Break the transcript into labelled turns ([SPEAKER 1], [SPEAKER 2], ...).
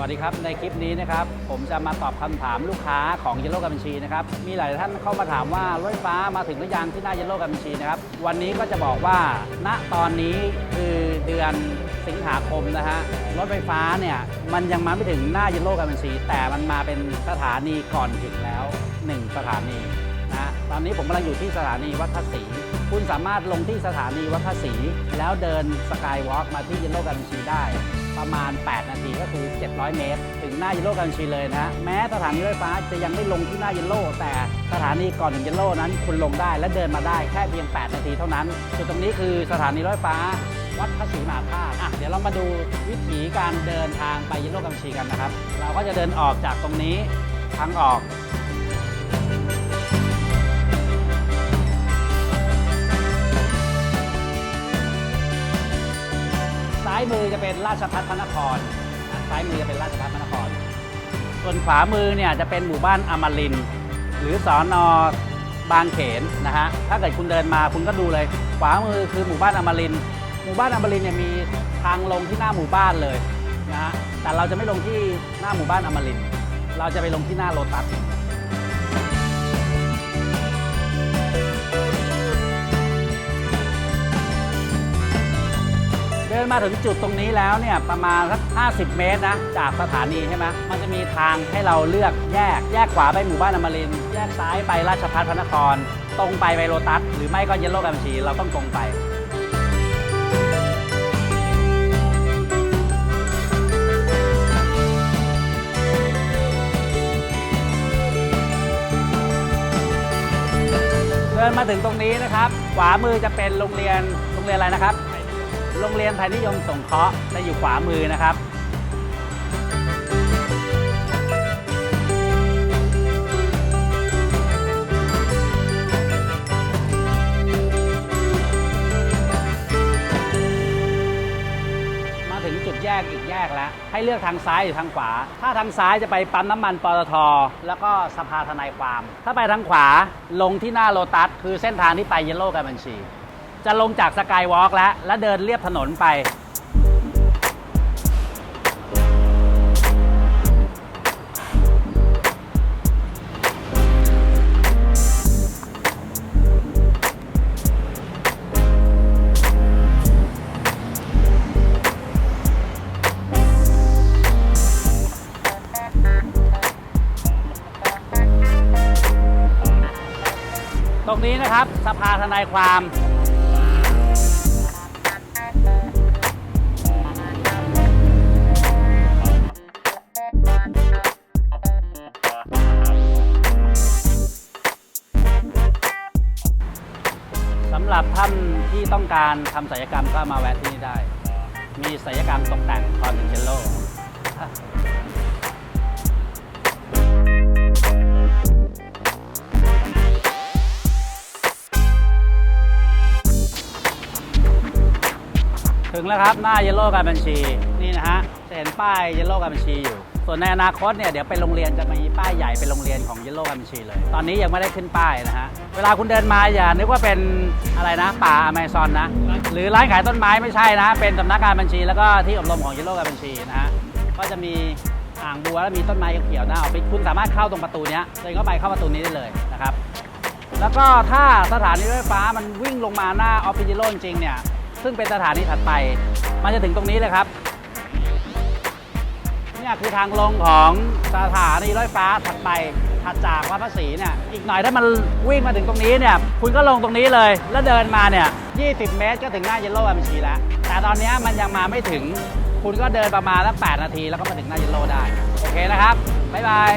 [SPEAKER 1] วัสดีครับ ในคลิปนี้นะครับ ผมจะมาตอบคำถามลูกค้าของเยลโล่การบัญชีนะครับ มีหลายท่านเข้ามาถามว่ารถไฟฟ้ามาถึงหรือยังที่หน้าเยลโล่การบัญชีนะครับ วันนี้ก็จะบอกว่า ณตอนนี้คือเดือนสิงหาคมนะฮะรถไฟฟ้าเนี่ยมันยังมาไม่ถึงหน้าเยลโล่การบัญชี แต่มันมาเป็นสถานีก่อนถึงแล้ว 1 สถานีนะฮะตอนนี้ผมกำลังอยู่ที่สถานีวัดพระศรี คุณสามารถลงที่สถานีวัดพระศรีแล้วเดินสกายวอล์กมาที่เยลโล่การบัญชีได้ ประมาณ 8 นาทีก็คือ 700 เมตร ถึงหน้าเยลโล่การบัญชีเลยนะฮะแม้สถานีรถไฟฟ้าจะยังไม่ลงที่หน้าเยลโลแต่สถานีก่อนถึงเยลโลนั้น คุณลงได้และเดินมาได้แค่เพียง 8 นาทีเท่านั้นจุดตรงนี้คือสถานีรถไฟฟ้าวัดพระศรีมหาธาตุอะเดี๋ยวเรามาดูวิถีการเดินทางไปเยลโล่การบัญชีกันนะครับ เราก็จะเดินออกจากตรงนี้ทางออก อจะเป็นราชพัฒพระนครซ้ายมือจะเป็นราชพัฒพระนคร ส่วนขวามือเนี่ยจะเป็นหมู่บ้านอมรินหรือสอนอบางเขนนะฮะ ถ้าเกิดคุณเดินมาคุณก็ดูเลย ขวามือคือหมู่บ้านอมรินหมู่บ้านอมรินเนี่ยมีทางลงที่หน้าหมู่บ้านเลยนะฮะ แต่เราจะไม่ลงที่หน้าหมู่บ้านอมรินเราจะไปลงที่หน้าโลตัส นมาถึงจุดตรงนี้แล้วเนี่ยประมาณสัก 50 เมตรนะ จากสถานีใช่ไหมมันจะมีทางให้เราเลือกแยก แยกขวาไปหมู่บ้านอมรินทร์แยกซ้ายไปราชพัฒพระนคร ตรงไปไปโลตัส หรือไม่ก็เยลโล่การบัญชีเราต้องตรงไป เดินมาถึงตรงนี้นะครับ ขวามือจะเป็นโรงเรียน โรงเรียนอะไรนะครับ โรงเรียนไทยนิยมสงเคราะห์จะอยู่ขวามือนะครับมาถึงจุดแยกอีกแยกแล้ว ให้เลือกทางซ้ายหรือทางขวา ถ้าทางซ้ายจะไปปั๊มน้ำมันปตท แล้วก็สภาทนายความ ถ้าไปทางขวาลงที่หน้าโลตัส คือเส้นทางที่ไปเยลโล่การบัญชี จะลงจากสกายวอล์กแล้ว แล้วเดินเรียบถนนไป ตรงนี้นะครับสภาทนายความำหรับท่านที่ต้องการทำศัลยกรรมก็มาแวะที่นี่ได้ มีศัลยกรรมตกแต่งคอนเทนโลถึงแล้วครับ หน้าเยลโล่การบัญชีนี่นะฮะ จะเห็นป้ายเยลโล่การบัญชีอยู่ ส่วนในอนาคตเนี่ยเดี๋ยวไปโรงเรียนจะมีป้ายใหญ่เป็นโรงเรียนของเยลโล่การบัญชีเลย ตอนนี้ยังไม่ได้ขึ้นป้ายนะฮะ เวลาคุณเดินมาอย่านึกว่าเป็นอะไรนะ ป่าอเมซอนนะ หรือร้านขายต้นไม้ไม่ใช่นะ เป็นสำนักงานบัญชี แล้วก็ที่อบรมของเยลโล่การบัญชีนะฮะ ก็จะมีอ่างบัวแล้วมีต้นไม้เขียวๆหน้าออฟฟิศคุณสามารถเข้าตรงประตูนี้เดินเข้าไปเข้าประตูนี้ได้เลยนะครับ แล้วก็ถ้าสถานีรถไฟฟ้ามันวิ่งลงมาหน้าออฟฟิศเยลโล่จริงๆเนี่ย ซึ่งเป็นสถานีถัดไป มันจะถึงตรงนี้เลยครับ เนี่ยคือทางลงของสถานีรถไฟฟ้าถัดไปถัดจากวัดพระศรีเนี่ยอีกหน่อยถ้ามันวิ่งมาถึงตรงนี้เนี่ยคุณก็ลงตรงนี้เลย แล้วเดินมาเนี่ย20 เมตรก็ถึงหน้าเยลโล่แอมชีแล้ว แต่ตอนนี้มันยังมาไม่ถึง คุณก็เดินประมาณสัก8นาที แล้วก็มาถึงหน้าเยลโล่ได้ โอเคนะครับ บ๊ายบาย